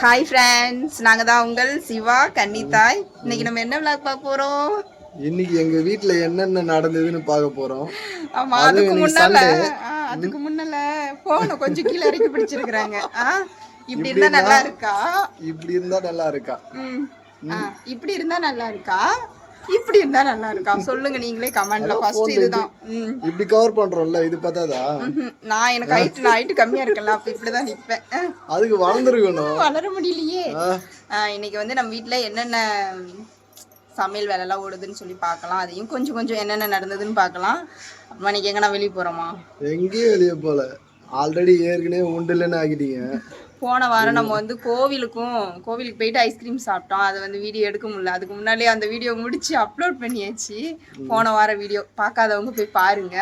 Hi friends நாங்க தான் உங்கள் சிவா கன்னித்தாய். இன்னைக்கு நம்ம என்ன விளாக் பார்க்க போறோம்? இன்னைக்கு எங்க வீட்ல என்னென்ன நடந்ததுன்னு பார்க்க போறோம். ஆமா அது அதுக்கு முன்னால அதுக்கு முன்னால போன கொஞ்சம் கீழே இறக்கி பிடிச்சிருக்கிறாங்க. ஆ, இப்படி இருந்தா நல்லா இருக்கா? இப்படி இருந்தா நல்லா இருக்கா? இப்படி இருந்தா நல்லா இருக்கா? இப்படி இருந்தா நல்லா இருக்கா? சொல்லுங்க நீங்களே கமெண்ட்ல ஃபர்ஸ்ட் இதுதான். இப்படி கவர் பண்றோம்ல இது பார்த்தாதா. நான் எனக்கு ஹைட் நான் ஹைட் கம்மியா இருக்கல அப்ப இப்படிதான் நிப்பேன். ஆ, அதுக்கு வளர்ந்துருக்கணும். வளர முடியலையே. இன்னைக்கு வந்து நம்ம வீட்ல என்னென்ன சமையல் வேலைலாம் ஓடுதுன்னு சொல்லி பார்க்கலாம். அதையும் கொஞ்சம் கொஞ்சம் என்னென்ன நடந்ததுன்னு பார்க்கலாம். அப்புறமா இன்னைக்கு எங்கன்னா வெளியே போறோமா? எங்கேயும் வெளியே போல. ஆல்ரெடி ஏற்கனவே உண்டுலன்னு ஆகிட்டீங்க போன வாரம் நம்ம வந்து கோவிலுக்கும் கோவிலுக்கு போயிட்டு ஐஸ்கிரீம் சாப்பிட்டோம். அதை வந்து வீடியோ எடுக்க முடியல. அதுக்கு முன்னாடியே அந்த வீடியோ முடிச்சு அப்லோட் பண்ணியாச்சு. போன வாரம் வீடியோ பார்க்காதவங்க போய் பாருங்க.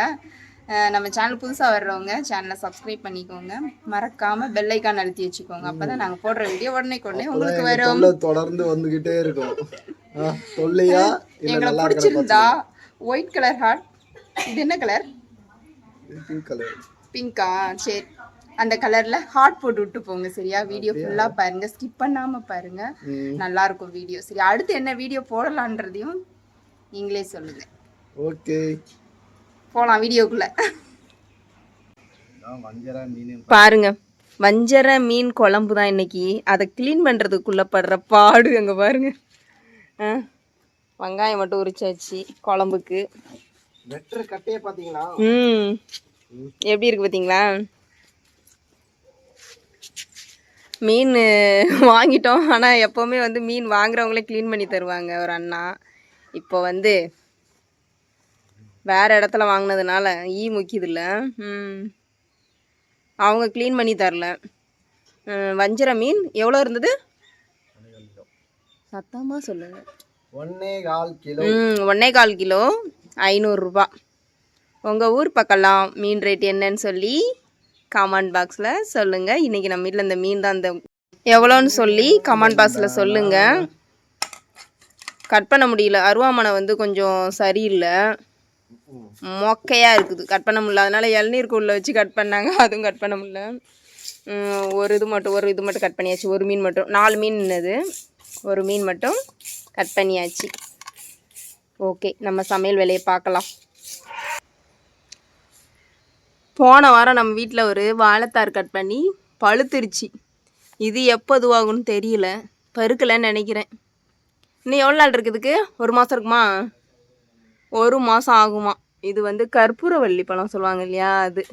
நம்ம சேனல் புதுசாக வர்றவங்க சேனலை சப்ஸ்கிரைப் பண்ணிக்கோங்க. மறக்காம பெல் ஐக்கான் அழுத்தி வச்சுக்கோங்க. அப்பதான் நாங்க போடுற வீடியோ உடனே உடனே உங்களுக்கு வரும். தொடர்ந்து வந்துகிட்டே இருக்கும். தொல்லையா? எங்களை பிடிச்சிருந்தா ஒயிட் கலர் ஹார்ட் இது என்ன கலர் பிங்க் கலர் பிங்கா சரி. அந்த கலர்ல ஹார்ட் போட்டு விட்டு போங்க சரியா? வீடியோ ஃபுல்லா பாருங்க. ஸ்கிப் பண்ணாம பாருங்க. நல்லா இருக்கும் வீடியோ சரி அடுத்து என்ன வீடியோ போடலான்றதையும் நீங்களே சொல்லுங்க. ஓகே. போலாம் வீடியோக்குள்ள. வஞ்சரா மீன். பாருங்க வஞ்சர மீன் குழம்பு தான் இன்னைக்கு. அதை க்ளீன் பண்ணுறதுக்குள்ளே படுற பாடு அங்கே பாருங்க. ஆ வெங்காயம் மட்டும் உரிச்சாச்சு குழம்புக்கு. வெட்டுற கட்டையே பாத்தீங்களா ம். எப்படி இருக்கு பார்த்தீங்களா? மீன் வாங்கிட்டோம். ஆனால் எப்போவுமே வந்து மீன் வாங்குறவங்களே க்ளீன் பண்ணி தருவாங்க ஒரு அண்ணா. இப்போ வந்து வேறு இடத்துல வாங்கினதுனால ஈ முக்கியதில்ல. ம். அவங்க க்ளீன் பண்ணி தரல. வஞ்சர மீன் எவ்வளோ இருந்தது? சத்தமாக சொல்லுங்க. ஒன்னே கால் கிலோ. ம் ஒன்னே கால் கிலோ ஐநூறுரூபா உங்கள் ஊர் பக்கம்லாம் மீன் ரேட் என்னன்னு சொல்லி கமெண்ட் பாக்ஸில் சொல்லுங்கள் இன்றைக்கி நம்ம வீட்டில் இந்த மீன் தான் இந்த எவ்வளோன்னு சொல்லி கமெண்ட் பாக்ஸில் சொல்லுங்கள் கட் பண்ண முடியல. அருவாமனை வந்து கொஞ்சம் சரியில்லை. மொக்கையாக இருக்குது. கட் பண்ண முடியல. அதனால் இளநீருக்கு உள்ளே வச்சு கட் பண்ணாங்க. அதுவும் கட் பண்ண முடியல. ஒரு இது மட்டும் ஒரு இது மட்டும் கட் பண்ணியாச்சு. ஒரு மீன் மட்டும். நாலு மீன் என்னது ஒரு மீன் மட்டும் கட் பண்ணியாச்சு. ஓகே நம்ம சமையல் வேலையை பார்க்கலாம். போன வாரம் நம்ம வீட்டில் ஒரு வாழைத்தார் கட் பண்ணி பழுத்துருச்சு. இது எப்போ இதுவாகும்னு தெரியல. பருக்கலைன்னு நினைக்கிறேன். இன்னும் எவ்வளோ நாள் இருக்குதுக்கு ஒரு மாதம் இருக்குமா? ஒரு மாதம் ஆகுமா? இது வந்து கற்பூரவள்ளி பழம் சொல்லுவாங்க இல்லையா அது.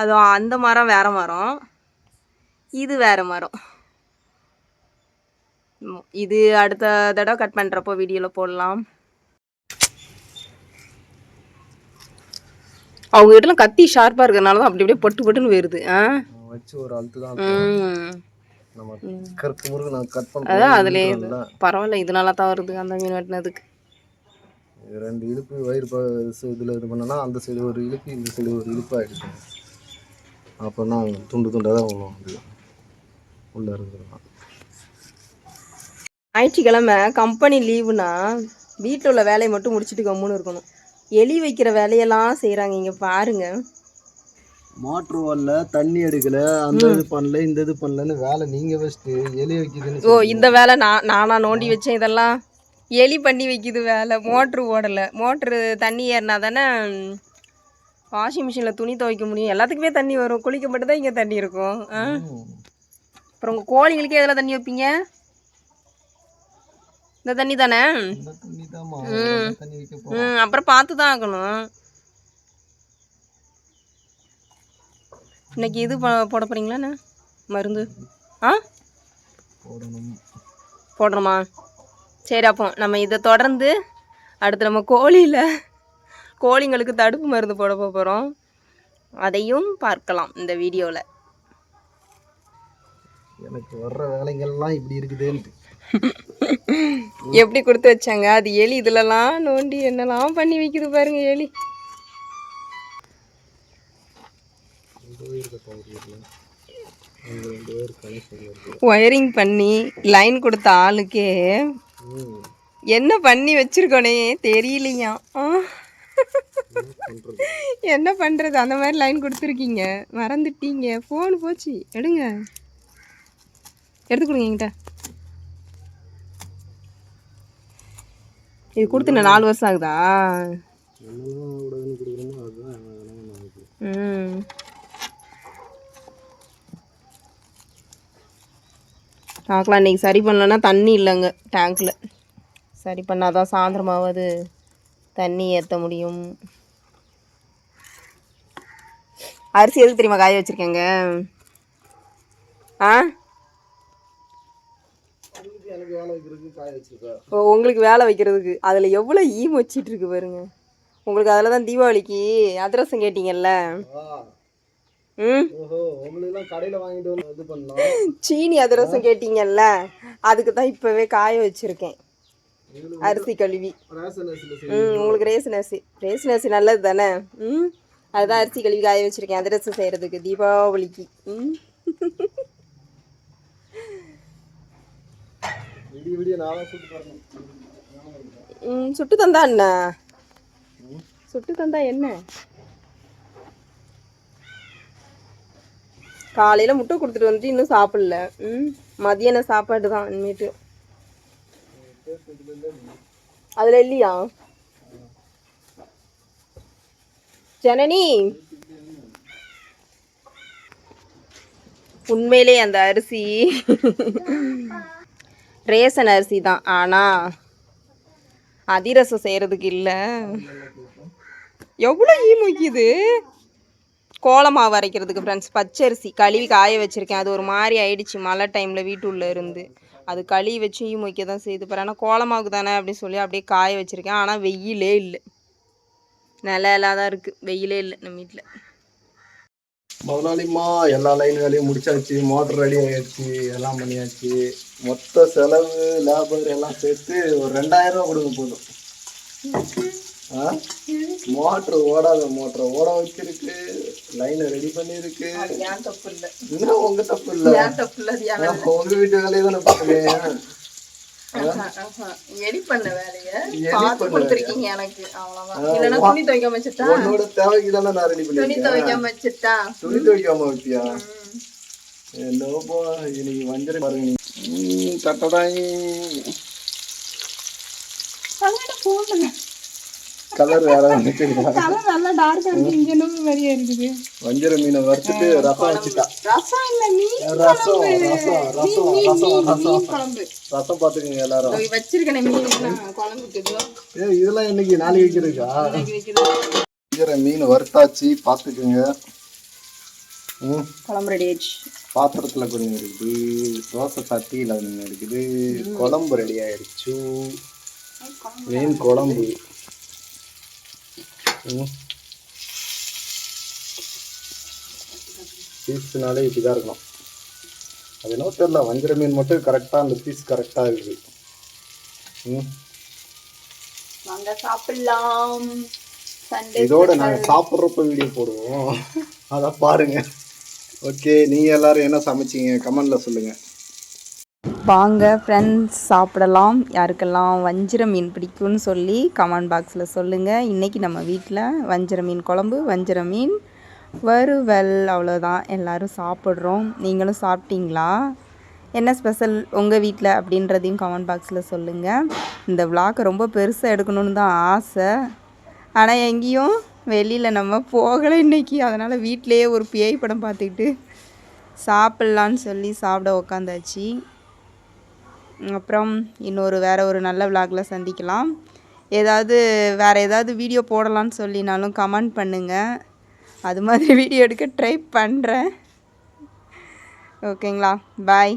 அது அந்த மரம் வேறு மரம். இது வேறு மரம். இது அடுத்த தடவை கட் பண்ணுறப்போ வீடியோவில் போடலாம். அவங்க வீட்டில் கத்தி ஷார்ப்பாக இருக்கிறனால தான் அப்படி அப்படியே பொட்டு பொட்டுன்னு வருது ஆ? வச்சு ஒரு அழுத்து தான் அதான் அதுலேயே பரவாயில்ல இது நல்லா தான் வருது அந்த மீன் வெட்டினதுக்கு. ரெண்டு இழுப்பு வயிறு இதில் இது பண்ணனா அந்த சைடு ஒரு இழுப்பு இந்த சைடு ஒரு இழுப்பு ஆகிடுச்சு அப்போனா துண்டு துண்டாக தான் விழும் அது உள்ளே இருக்கிறதுலாம் ஞாயிற்றுக்கிழமை கம்பெனி லீவுனா வீட்டில் உள்ள வேலையை மட்டும் முடிச்சுட்டு கம்முன்னு இருக்கணும். எலி வைக்கிற வேலையெல்லாம் செய்கிறாங்க இங்கே பாருங்க. மோட்ரு வரல தண்ணி எடுக்கல அந்த இது பண்ணல இந்த இது பண்ணலன்னு வேலை நீங்கள் ஃபஸ்ட்டு எலி வைக்குதுன்னு ஓ இந்த வேலை நான் நானா நோண்டி வச்சேன் இதெல்லாம்? எலி பண்ணி வைக்குது வேலை மோட்ரு ஓடலை. மோட்ரு தண்ணி ஏறினா தானே வாஷிங் மிஷினில் துணி துவைக்க முடியும். எல்லாத்துக்குமே தண்ணி வரும். குளிக்க மட்டும் தான் இங்கே தண்ணி இருக்கும். ஆ? அப்புறம் உங்கள் கோழிங்களுக்கே எதில் தண்ணி வைப்பீங்க? இந்த தண்ணி தானே? ம். அப்புறம் பார்த்து தான் ஆக்கணும் இன்னைக்கு இது போட போகிறீங்களாண்ணே மருந்து. ஆ? போடணும். போடுறோமா சரி அப்போ நம்ம இதை தொடர்ந்து அடுத்து நம்ம கோழியில் கோழிங்களுக்கு தடுப்பு மருந்து போட போகிறோம் அதையும் பார்க்கலாம் இந்த வீடியோவில் எனக்கு வர்ற வேலைங்கள்லாம் இப்படி இருக்குதுன்ட்டு. எப்படி கொடுத்து வச்சாங்க? அது எலி இதுலலாம் நோண்டி என்னெல்லாம் பண்ணி வைக்குது பாருங்க எலி. ஒயரிங் பண்ணி லைன் கொடுத்த ஆளுக்கே என்ன பண்ணி வச்சிருக்கோனே தெரியலையா? என்ன பண்ணுறது அந்த மாதிரி லைன் கொடுத்துருக்கீங்க. மறந்துட்டீங்க. ஃபோன் போச்சு. எடுங்க. எடுத்து கொடுங்க என்கிட்ட. இது கொடுத்து நான் நாலு வருஷம் ஆகுதா? ம். பார்க்கலாம் இன்னைக்கு சரி பண்ணலன்னா தண்ணி இல்லைங்க டேங்க்கில் சரி பண்ணால் தான் சாயந்தரமாவது தண்ணி ஏற்ற முடியும். அரிசி எதுக்கு தெரியுமா காய வச்சுருக்கேங்க? ஆ? எனக்கு வேலை வைக்கிறதுக்கு காய வச்சிருக்கா. ஓ உங்களுக்கு வேலை வைக்கிறதுக்கு. அதில் எவ்வளோ ஈம் வச்சிட்டு இருக்கு பாருங்க. உங்களுக்கு அதில் தான் தீபாவளிக்கு அதிரசம் கேட்டீங்கல்ல? ம்? ஓஹோ உங்களெல்லாம் கடையில் வாங்கிட்டு வந்து இது பண்ணலாம். சீனி அதிரசம் கேட்டீங்கல்ல அதுக்கு தான் இப்போவே காய வச்சுருக்கேன். அரிசி கழுவி. ம் உங்களுக்கு ரேசன் அரிசி. ரேசன் அரிசி நல்லது தானே? ம்? அதுதான் அரிசி கழுவி காய வச்சுருக்கேன் அதிரசம் செய்கிறதுக்கு தீபாவளிக்கு. ம்? விடிய விடிய சுட்டு தந்தா என்ன? சுட்டு தந்தா என்ன? காலையில் முட்டை கொடுத்துட்டு வந்துட்டு இன்னும் சாப்பிடல. ம் மதியான சாப்பாடு தான் இனிமேட்டு. அதில் இல்லையா? ஜனனி! உண்மையிலே அந்த அரிசி. ரேசன் அரிசி தான். ஆனால் அதிரசம் செய்கிறதுக்கு இல்லை. எவ்வளோ ஈ முக்கியது? கோலமாவு அரைக்கிறதுக்கு ஃப்ரெண்ட்ஸ் பச்சரிசி. கழுவி காய வச்சுருக்கேன். அது ஒரு மாதிரி ஆயிடுச்சு. மழை டைமில் வீட்டுள்ள இருந்து. அது கழுவி வச்சு ஈ முக்கிய தான் செய்து பாரு ஆனால் கோலமாவுக்கு தானே அப்படின்னு சொல்லி அப்படியே காய வச்சுருக்கேன். ஆனால் வெயிலே இல்லை. நிலையெல்லாம் தான் இருக்குது வெயிலே இல்லை நம்ம வீட்டில். முதலாளிம்மா எல்லா லைன் வேலையும் முடிச்சாச்சு மோட்டர் ரெடி ஆயிடுச்சு எல்லாம் பண்ணியாச்சு. மொத்த செலவு லேபர் எல்லாம் சேர்த்து ஒரு ரெண்டாயிரம் ரூபா கொடுங்க போதும். மோட்ரு ஓடாத மோட்டரை ஓட வச்சிருக்கு. லைனை ரெடி பண்ணியிருக்கு. ஏன் தப்பு இல்லை? உங்க தப்பு இல்லை. உங்க வீட்டு வேலையை தானே பார்க்குறேன். எடி பண்ண வேலையை பார்த்து கொடுத்துருக்கீங்க எனக்கு. இல்லைன்னா துணி துவைக்காம வச்சுட்டா? உன்னோட தேவைக்கு தானே நான் ரெடி துணி துவைக்காம வச்சுட்டா? துணி துவைக்காம வச்சியா? என்னப்போ இன்னைக்கு வஞ்சரை பாருங்க நீ. தட்டடாய். கலர் வேற கலர் நல்லா மாதிரியா இருக்குது வஞ்சர மீனை வறுத்துட்டு ரசம் வச்சுட்டா. ரசம் இல்ல மீன் ரசம் ரசம் ரசம் ரசம் ரசம். குழம்பு. ரசம் எல்லாரும். வச்சிருக்கேன் மீன் குழம்புக்கு ஏ இதெல்லாம் இன்னைக்கு நாளைக்கு வைக்கிறதுக்கா? வஞ்சர மீன் வறுத்தாச்சு பார்த்துக்குங்க ம். குழம்பு ரெடி ஆயிடுச்சு. பாத்திரத்தில் கொஞ்சம் இருக்குது. தோசை சட்டியில் கொஞ்சம் இருக்குது. குழம்பு ரெடி ஆயிடுச்சு. மீன் குழம்பு. பீஸ்னாலே இப்படிதான் இருக்கணும். அது என்னவோ தெரியல வஞ்சர மீன் மட்டும் கரெக்டாக அந்த பீஸ் கரெக்டாக இருக்குது. ம். வாங்க சாப்பிடலாம். இதோட நாங்கள் சாப்பிட்றப்ப வீடியோ போடுவோம். அதை பாருங்க. ஓகே நீங்கள் எல்லாரும் என்ன சமைச்சீங்க? கமெண்ட்ல சொல்லுங்கள் வாங்க ஃப்ரெண்ட்ஸ் சாப்பிடலாம். யாருக்கெல்லாம் வஞ்சிர மீன் பிடிக்கும்னு சொல்லி கமெண்ட் பாக்ஸில் சொல்லுங்கள் இன்றைக்கி நம்ம வீட்டில் வஞ்சிர மீன் குழம்பு வஞ்சிர மீன் வறுவல். அவ்வளோதான் எல்லோரும் சாப்பிட்றோம். நீங்களும் சாப்பிட்டீங்களா? என்ன ஸ்பெஷல் உங்கள் வீட்டில் அப்படின்றதையும் கமெண்ட் பாக்ஸில் சொல்லுங்கள் இந்த விளாக்கை ரொம்ப பெருசாக எடுக்கணும்னு தான் ஆசை. ஆனால் எங்கேயும் வெளியில் நம்ம போகலை இன்னைக்கு. அதனால் வீட்டிலையே ஒரு பேய் படம் பார்த்துக்கிட்டு சாப்பிட்லான்னு சொல்லி சாப்பிட உக்காந்தாச்சு. அப்புறம் இன்னொரு வேறு ஒரு நல்ல விலாகில் சந்திக்கலாம். ஏதாவது வேறு ஏதாவது வீடியோ போடலான்னு சொல்லினாலும் கமெண்ட் பண்ணுங்கள் அது மாதிரி வீடியோ எடுக்க ட்ரை பண்ணுறேன் ஓகேங்களா பாய்